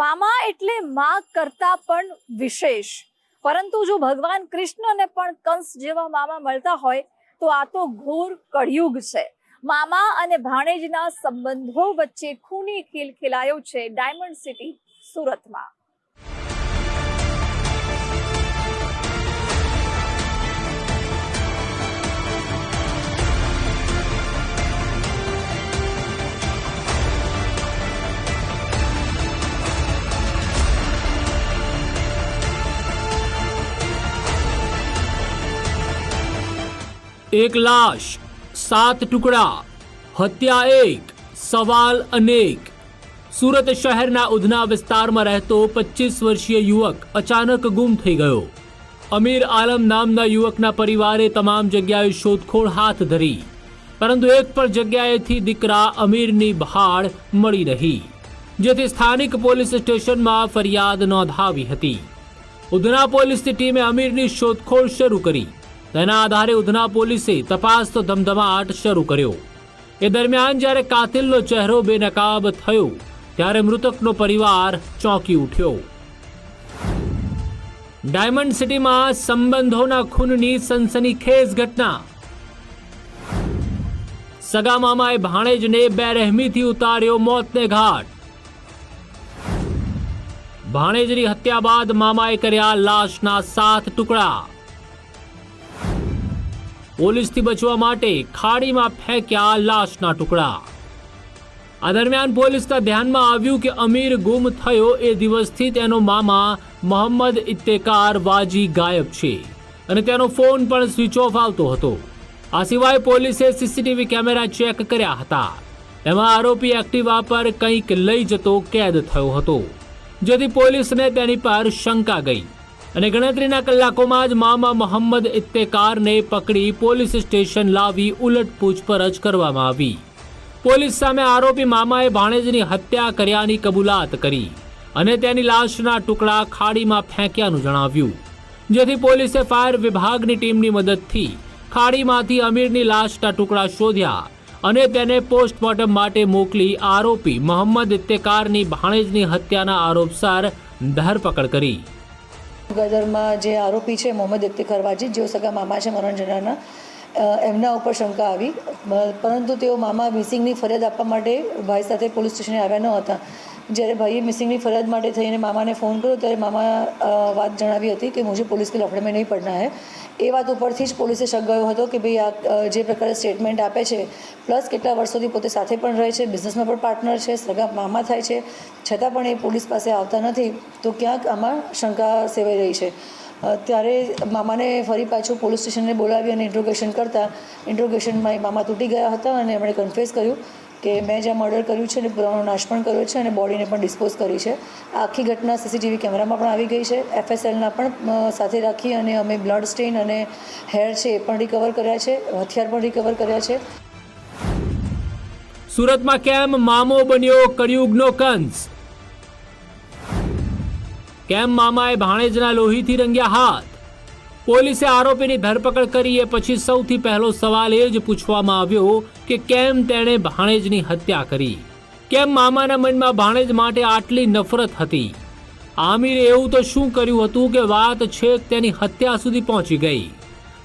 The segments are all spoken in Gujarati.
મામા એટલે માં કરતા પણ વિશેષ. પરંતુ જો ભગવાન કૃષ્ણને પણ કંસ જેવા મામા મળતા હોય, તો આ તો ઘોર કળિયુગ છે. મામા અને ભાણેજના સંબંધો વચ્ચે ખૂની ખીલ ખીલાયો છે ડાયમંડ સિટી સુરતમાં. એક લાશ, સાત ટુકડા, હત્યા એક, સવાલ અનેક. સુરત શહેરના ઉધના વિસ્તારમાં રહેતો પચીસ વર્ષીય યુવક અચાનક ગુમ થઈ ગયો. અમીર આલમ નામના યુવકના પરિવારે તમામ જગ્યાએ શોધખોળ હાથ ધરી. પરંતુ એક પણ જગ્યાએથી દીકરા અમીરની ભાળ મળી રહી, જેથી સ્થાનિક પોલીસ સ્ટેશનમાં ફરિયાદ નોંધાવી હતી. ઉધના પોલીસની ટીમે અમીરની શોધખોળ શરૂ કરી. તેના આધારે ઉધના પોલીસે તપાસનો ધમધમાટ શરૂ કર્યો. એ દરમિયાન જ્યારે કાતિલનો ચહેરો બેનકાબ થયો, ત્યારે મૃતકનો પરિવાર ચોંકી ઉઠ્યો. ડાયમંડ સિટીમાં સંબંધોના ખૂનની સનસનીખેજ ઘટના. સગા મામાએ ભાણેજને બેરહેમીથી ઉતાર્યો મોતને ઘાટ. ભાણેજની હત્યા બાદ મામાએ કર્યા લાશના સાત ટુકડા. પોલીસથી બચવા માટે ખાડીમાં ફેંક્યા લાશના ટુકડા. આ દરમિયાન પોલીસના ધ્યાનમાં આવ્યું કે અમીર ગુમ થયો એ દિવસથી તેનો મામા મોહમ્મદ ઇત્તેકાર વાજી ગાયબ છે અને તેનો ફોન પણ સ્વિચ ઓફ આવતો હતો. આ સિવાય પોલીસે સીસીટીવી કેમેરા ચેક કર્યા હતા. તેમાં આરોપી એક્ટિવા પર કંઈક લઈ જતો કેદ થયો હતો, જેથી પોલીસને તેની પર શંકા ગઈ. અને ગણતરીના કલાકોમાં જ મામા મોહમ્મદ ઇત્તેકારને પકડી પોલીસ સ્ટેશન લાવી ઉલટ પૂછપરછ કરવામાં આવી. પોલીસ સામે આરોપી મામાએ ભાણેજની હત્યા કર્યાની કબૂલાત કરી અને તેની લાશના ટુકડા ખાડીમાં ફેંક્યાનું જણાવ્યું. જેથી પોલીસે ફાયર વિભાગની ટીમની મદદથી ખાડીમાંથી અમીરની લાશના ટુકડા શોધ્યા અને તેને પોસ્ટમોર્ટમ માટે મોકલી આરોપી મોહમ્મદ ઇત્તેકારની ભાણેજની હત્યાના આરોપસર ધરપકડ કરી. ગદરમાં જે આરોપી છે, મોહમ્મદ ઇફ્તિખરવાજી જેઓ સગા મામા છે, મરણ જનારના એમના ઉપર શંકા આવી. પરંતુ તેઓ મામા મિસિંગની ફરિયાદ આપવા માટે ભાઈ સાથે પોલીસ સ્ટેશને આવ્યા ન હતા. જ્યારે ભાઈએ મિસિંગની ફરિયાદ માટે થઈને મામાને ફોન કર્યો ત્યારે મામા વાત જણાવી હતી કે મુજબ પોલીસ કે લફડે મેં નહીં પડના હે. એ વાત ઉપરથી જ પોલીસે શક ગયો હતો કે ભાઈ આ જે પ્રકારે સ્ટેટમેન્ટ આપે છે, પ્લસ કેટલા વર્ષોથી પોતે સાથે પણ રહે છે, બિઝનેસમાં પણ પાર્ટનર છે, સગા મામા થાય છે, છતાં પણ એ પોલીસ પાસે આવતા નથી, તો ક્યાંક આમાં શંકા સેવાઈ રહી છે. ત્યારે મામાને ફરી પાછું પોલીસ સ્ટેશનને બોલાવી અને ઇન્ટ્રોગેશન કરતાં, ઇન્ટ્રોગેશનમાં એ મામા તૂટી ગયા હતા અને એમણે કન્ફેસ કર્યું. કે મેં જ્યાં મર્ડર કર્યું છે અને પુરાવાનો નાશ પણ કર્યો છે અને બોડીને પણ ડિસ્પોઝ કરી છે. આખી ઘટના સીસીટીવી કેમેરામાં પણ આવી ગઈ છે. એફએસએલના પણ સાથે રાખી અને અમે બ્લડ સ્ટેઇન અને હેર છે એ પણ રિકવર કર્યા છે. હથિયાર પણ રિકવર કર્યા છે. સુરતમાં કેમ મામો બન્યો કળિયુગનો કંસ? કેમ મામાએ ભાણેજના લોહીથી રંગ્યા હાથ? પોલીસે આરોપીની ધરપકડ કરી એ પછી સૌથી પહેલો સવાલ એ જ પૂછવામાં આવ્યો કે કેમ તેણે ભાણેજની હત્યા કરી? કેમ મામાના મનમાં ભાણેજ માટે આટલી નફરત હતી? આમિરે એવું તો શું કર્યું હતું કે વાત છેક તેની હત્યા સુધી પહોંચી ગઈ?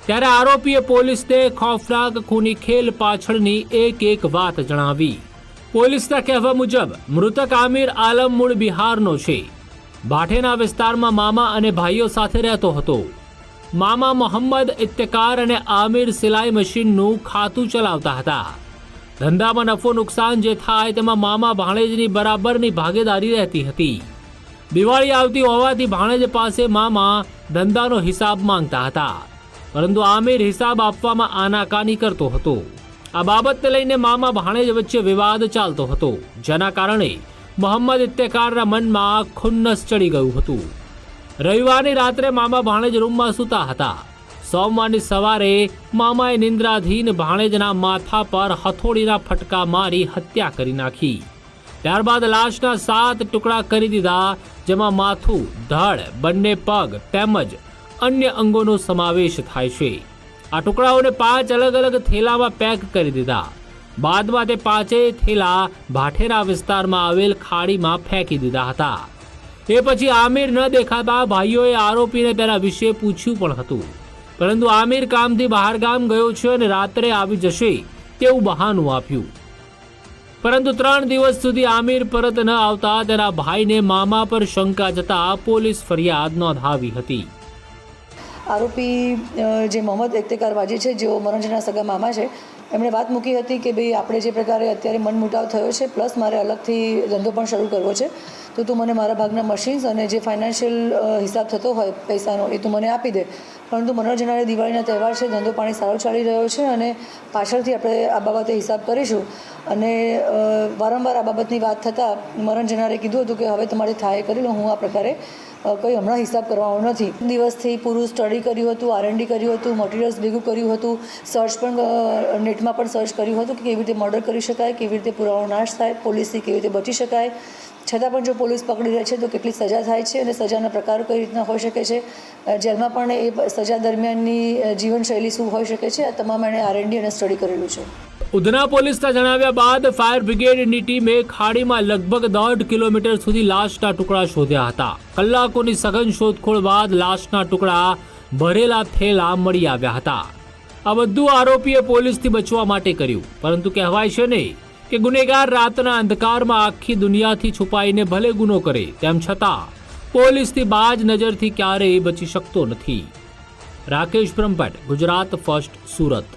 ત્યારે આરોપીએ પોલીસને ખોફનાક ખૂની ખેલ પાછળની એક એક વાત જણાવી. પોલીસના કહેવા મુજબ, મૃતક આમિર આલમ મૂળ બિહારનો છે. ભાઠેના વિસ્તારમાં મામા અને ભાઈઓ સાથે રહેતો હતો. મામા મોહમ્મદ ઇત્તેકાર અને આમિર સિલાઈ મશીનનું ખાતું ચલાવતા હતા. ધંધામાં નફો નુકસાન જે થાય તેમાં મામા ભાણેજની બરાબરની ભાગીદારી રહેતી હતી. દિવાળી આવતી હોવાથી ભાણેજ પાસે મામા ધંધાનો હિસાબ માંગતા હતા. પરંતુ આમિર હિસાબ આપવામાં આનાકાની કરતો હતો. આ બાબતને લઈને મામા ભાણેજ વચ્ચે વિવાદ ચાલતો હતો, જેના કારણે મોહમ્મદ ઇત્તેકારના મનમાં ખુન્નસ ચડી ગયું હતું. રવિવારની રાત્રે મામા ભાણેજ રૂમમાં સૂતા હતા. સોમવારની સવારે મામાએ નિંદ્રાધીન ભાણેજના માથા પર હથોડીના ફટકા મારી હત્યા કરી નાખી. ત્યારબાદ લાશના સાત ટુકડા કરી દીધા, જેમાં માથું, ધડ, બંને પગ તેમજ અન્ય અંગોનો સમાવેશ થાય છે. આ ટુકડાઓને પાંચ અલગ અલગ થેલામાં પેક કરી દીધા. બાદમાં તે પાંચેય થેલા ભાઠેરા વિસ્તારમાં આવેલ ખાડીમાં ફેંકી દીધા હતા. એ પછી આમિર ન દેખાતા ભાઈઓએ આરોપીને તેના વિશે પૂછ્યું પણ હતું. પરંતુ આમિર કામથી બહાર ગામ ગયો છે અને રાત્રે આવી જશે તેવું બહાનું આપ્યું. પરંતુ ત્રણ દિવસ સુધી આમિર પરત ન આવતા તેના ભાઈને મામા પર શંકા જતા પોલીસ ફરિયાદ નોંધાવી હતી. આરોપી જે મોહમ્મદ ઇફ્તિકાર વાજી છે, જેઓ મનોજના સગા મામા છે એમણે વાત મૂકી હતી કે ભાઈ આપણે જે પ્રકારે અત્યારે મનમુટાવ થયો છે, પ્લસ મારે અલગથી ધંધો પણ શરૂ કરવો છે, તો તું મને મારા ભાગના મશીન્સ અને જે ફાઇનાન્શિયલ હિસાબ થતો હોય પૈસાનો એ તું મને આપી દે. પરંતુ મનોરંજનારે દિવાળીના તહેવાર છે, ધંધો પાણી સારો ચાલી રહ્યો છે અને પાછળથી આપણે આ બાબતે હિસાબ કરીશું. અને વારંવાર આ બાબતની વાત થતાં મનોરંજનારે કીધું હતું કે હવે તમારે થાય કરી લો, હું આ પ્રકારે કોઈ હમણાં હિસાબ કરવાનો નથી. દિવસથી પૂરું સ્ટડી કર્યું હતું આરએનડી કર્યું હતું મટીરિયલ્સ ભેગું કર્યું હતું સર્ચ પણ નેટમાં પણ સર્ચ કર્યું હતું કે કેવી રીતે મર્ડર કરી શકાય, કેવી રીતે પુરાવાનો નાશ થાય પોલીસથી કેવી રીતે બચી શકાય. છતાં પણ જો પોલીસ પકડી લે છે, તો કેટલી સજા થાય છે અને સજાના પ્રકારો કઈ રીતના હોઈ શકે છે? જેલમાં પણ એ સજા દરમિયાનની જીવનશૈલી શું હોઈ શકે છે? આ તમામ એણે આરએનડી અને સ્ટડી કરેલું છે. ઉધના પોલીસના જણાવ્યા બાદ ફાયર બ્રિગેડની ટીમે ખાડીમાં લગભગ દોઢ કિલોમીટર સુધી લાશના ટુકડા શોધ્યા હતા. કલાકોની સઘન શોધખોળ બાદ લાશના ટુકડા ભરેલા થેલા મળી આવ્યા હતા. આ બધું આરોપીએ પોલીસથી બચવા માટે કર્યું. પરંતુ કહેવાય છે ને કે ગુનેગાર રાતના અંધકારમાં આખી દુનિયાથી છુપાઈને ભલે ગુનો કરે, તેમ છતાં પોલીસથી બાજ નજરથી ક્યારેય બચી શકતો નથી. રાકેશ બ્રહ્મભટ્ટ, ગુજરાત ફર્સ્ટ સુરત.